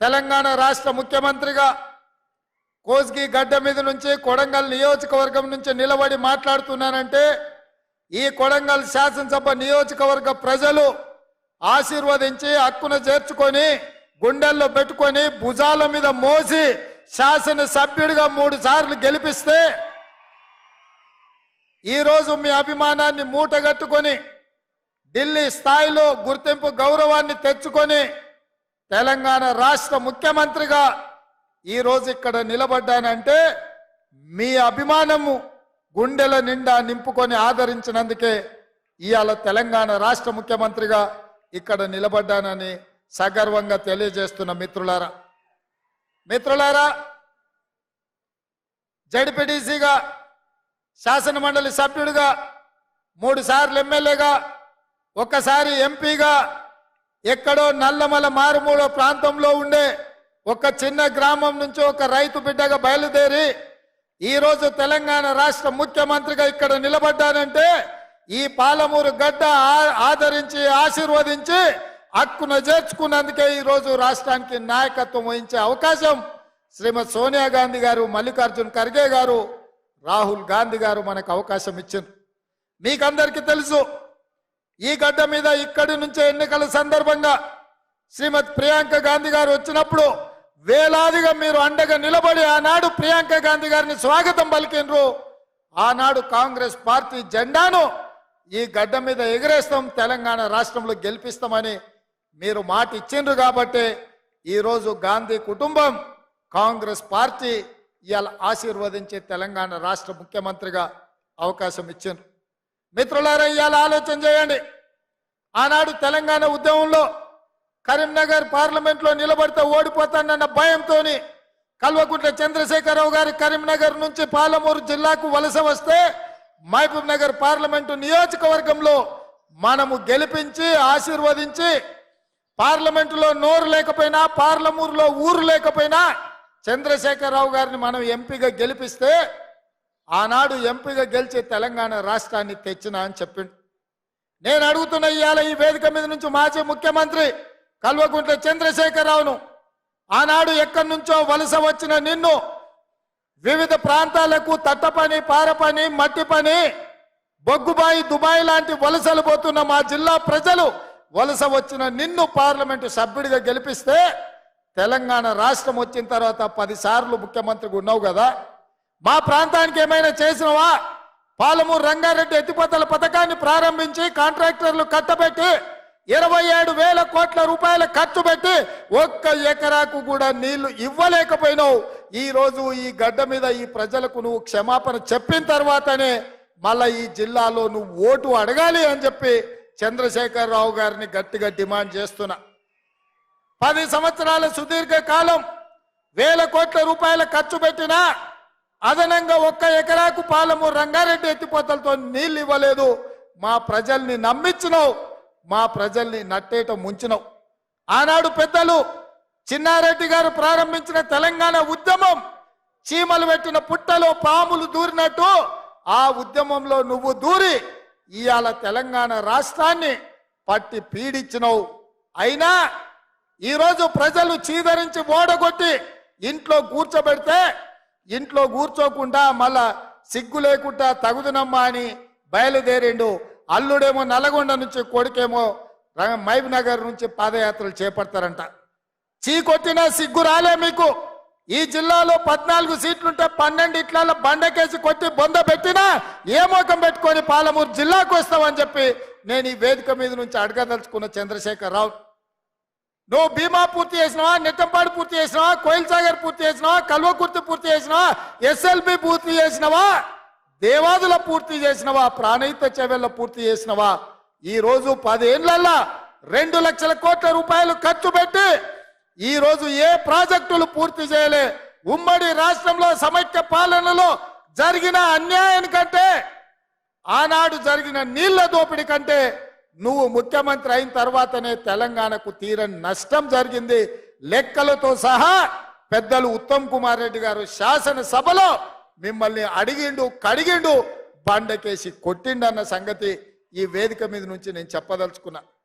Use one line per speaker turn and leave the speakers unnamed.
తెలంగాణ రాష్ట్ర ముఖ్యమంత్రిగా కోస్గి గడ్డ మీద నుంచి కొడంగల్ నియోజకవర్గం నుంచి నిలబడి మాట్లాడుతున్నానంటే ఈ కొడంగల్ శాసనసభ నియోజకవర్గ ప్రజలు ఆశీర్వదించి హక్కును చేర్చుకొని గుండెల్లో పెట్టుకొని భుజాల మీద మోసి శాసన సభ్యుడిగా మూడు సార్లు గెలిపిస్తే ఈరోజు మీ అభిమానాన్ని మూటగట్టుకొని ఢిల్లీ స్థాయిలో గుర్తింపు గౌరవాన్ని తెచ్చుకొని తెలంగాణ రాష్ట్ర ముఖ్యమంత్రిగా ఈరోజు ఇక్కడ నిలబడ్డానంటే మీ అభిమానము గుండెల నిండా నింపుకొని ఆదరించినందుకే ఇవాళ తెలంగాణ రాష్ట్ర ముఖ్యమంత్రిగా ఇక్కడ నిలబడ్డానని సగర్వంగా తెలియజేస్తున్న మిత్రులారా. మిత్రులారా జడ్పీటీసీగా శాసన మండలి సభ్యుడిగా మూడు సార్లు ఎమ్మెల్యేగా ఒక్కసారి ఎంపీగా ఎక్కడో నల్లమల మారుమూల ప్రాంతంలో ఉండే ఒక చిన్న గ్రామం నుంచి ఒక రైతు బిడ్డగా బయలుదేరి ఈరోజు తెలంగాణ రాష్ట్ర ముఖ్యమంత్రిగా ఇక్కడ నిలబడ్డానంటే ఈ పాలమూరు గడ్డ ఆదరించి ఆశీర్వదించి హక్కును చేర్చుకున్నందుకే ఈరోజు రాష్ట్రానికి నాయకత్వం వహించే అవకాశం శ్రీమతి సోనియా గాంధీ గారు మల్లికార్జున్ ఖర్గే గారు రాహుల్ గాంధీ గారు మనకు అవకాశం ఇచ్చింది మీకందరికీ తెలుసు ఈ గడ్డ మీద ఇక్కడి నుంచే ఎన్నికల సందర్భంగా శ్రీమతి ప్రియాంక గాంధీ గారు వచ్చినప్పుడు వేలాదిగా మీరు అండగా నిలబడి ఆనాడు ప్రియాంక గాంధీ గారిని స్వాగతం పలికినరు ఆనాడు కాంగ్రెస్ పార్టీ జెండాను ఈ గడ్డ మీద ఎగరేస్తాం తెలంగాణ రాష్ట్రంలో గెలిపిస్తామని మీరు మాట ఇచ్చిండ్రు కాబట్టి ఈరోజు గాంధీ కుటుంబం కాంగ్రెస్ పార్టీ ఇవాళ ఆశీర్వదించి తెలంగాణ రాష్ట్ర ముఖ్యమంత్రిగా అవకాశం ఇచ్చిండ్రు. మిత్రులారా ఇవాళ ఆలోచన చేయండి. ఆనాడు తెలంగాణ ఉద్యమంలో కరీంనగర్ పార్లమెంట్లో నిలబడితే ఓడిపోతానన్న భయంతో కల్వకుంట్ల చంద్రశేఖరరావు గారు కరీంనగర్ నుంచి పాలమూరు జిల్లాకు వలస వస్తే మహబూబ్ నగర్ పార్లమెంటు నియోజకవర్గంలో మనము గెలిపించి ఆశీర్వదించి పార్లమెంటులో నోరు లేకపోయినా పార్లమూరులో ఊరు లేకపోయినా చంద్రశేఖరరావు గారిని మనం ఎంపీగా గెలిపిస్తే ఆనాడు ఎంపీగా గెలిచి తెలంగాణ రాష్ట్రాన్ని తెచ్చిన అని చెప్పిండు. నేను అడుగుతున్న ఇవాళ ఈ వేదిక మీద నుంచి మాజీ ముఖ్యమంత్రి కల్వకుంట్ల చంద్రశేఖరరావును ఆనాడు ఎక్కడి నుంచో వలస వచ్చిన నిన్ను వివిధ ప్రాంతాలకు తట్టపని పారపని మట్టి పని బొగ్గుబాయి దుబాయ్ లాంటి వలసలు పోతున్న మా జిల్లా ప్రజలు వలస వచ్చిన నిన్ను పార్లమెంటు సభ్యుడిగా గెలిపిస్తే తెలంగాణ రాష్ట్రం వచ్చిన తర్వాత పదిసార్లు ముఖ్యమంత్రికి ఉన్నావు కదా. మా ప్రాంతానికి ఏమైనా చేసినవా? పాలమూరు రంగారెడ్డి ఎత్తిపోతల పథకాన్ని ప్రారంభించి కాంట్రాక్టర్లు కట్టబెట్టి ఇరవై ఏడు వేల కోట్ల రూపాయల ఖర్చు పెట్టి ఒక్క ఎకరాకు కూడా నీళ్ళు ఇవ్వలేకపోయినావు. ఈరోజు ఈ గడ్డ మీద ఈ ప్రజలకు నువ్వు క్షమాపణ చెప్పిన తర్వాతనే మళ్ళా ఈ జిల్లాలో నువ్వు ఓటు అడగాలి అని చెప్పి చంద్రశేఖరరావు గారిని గట్టిగా డిమాండ్ చేస్తున్నా. పది సంవత్సరాల సుదీర్ఘ కాలం వేల కోట్ల రూపాయల ఖర్చు పెట్టినా అదనంగా ఒక్క ఎకరాకు పాలము రంగారెడ్డి ఎత్తిపోతలతో నీళ్ళు ఇవ్వలేదు. మా ప్రజల్ని నమ్మించినవు. మా ప్రజల్ని నట్టేట ముంచినవు. ఆనాడు పెద్దలు చిన్నారెడ్డి గారు ప్రారంభించిన తెలంగాణ ఉద్యమం చీమలు పెట్టిన పుట్టలో పాములు దూరినట్టు ఆ ఉద్యమంలో నువ్వు దూరి ఇవాళ తెలంగాణ రాష్ట్రాన్ని పట్టి పీడించినవు. అయినా ఈరోజు ప్రజలు చీదరించి ఓడగొట్టి ఇంట్లో కూర్చోబెడితే ఇంట్లో కూర్చోకుండా మళ్ళా సిగ్గు లేకుండా తగుదునమ్మా అని బయలుదేరిండు. అల్లుడేమో నల్గొండ నుంచి కొడుకేమో ర- నగర్ నుంచి పాదయాత్రలు చేపడతారంట. చీకొట్టినా సిగ్గు రాలే మీకు. ఈ జిల్లాలో పద్నాలుగు సీట్లుంటే పన్నెండు ఇట్ల బండకేసి కొట్టి బొంద పెట్టినా ఏ మోకం పెట్టుకొని పాలమూరు జిల్లాకు వస్తామని చెప్పి నేను ఈ వేదిక మీద నుంచి అడగదలుచుకున్న చంద్రశేఖర్ రావు నువ్వు భీమా పూర్తి చేసినావా నెట్టంపాడు పూర్తి చేసినావా కోయిల్ సాగర్ పూర్తి చేసినావా కల్వకుర్తి పూర్తి చేసినావా ఎస్ఎల్బి పూర్తి చేసినావా? దేవాదుల పూర్తి చేసినవా? ప్రాణహిత చెవెళ్ళ పూర్తి చేసినవా? ఈరోజు పదేళ్ళల్లా రెండు లక్షల కోట్ల రూపాయలు ఖర్చు పెట్టి ఈరోజు ఏ ప్రాజెక్టులు పూర్తి చేయలే? ఉమ్మడి రాష్ట్రంలో సమైక్య పాలనలో జరిగిన అన్యాయానికంటే ఆనాడు జరిగిన నీళ్ళ దోపిడీ కంటే నువ్వు ముఖ్యమంత్రి అయిన తర్వాతనే తెలంగాణకు తీరని నష్టం జరిగింది. లెక్కలతో సహా పెద్దలు ఉత్తమ్ కుమార్ రెడ్డి గారు శాసనసభలో మిమ్మల్ని అడిగిండు కడిగిండు బండకేసి కొట్టిండన్న సంగతి ఈ వేదిక మీద నుంచి నేను చెప్పదలుచుకున్నా.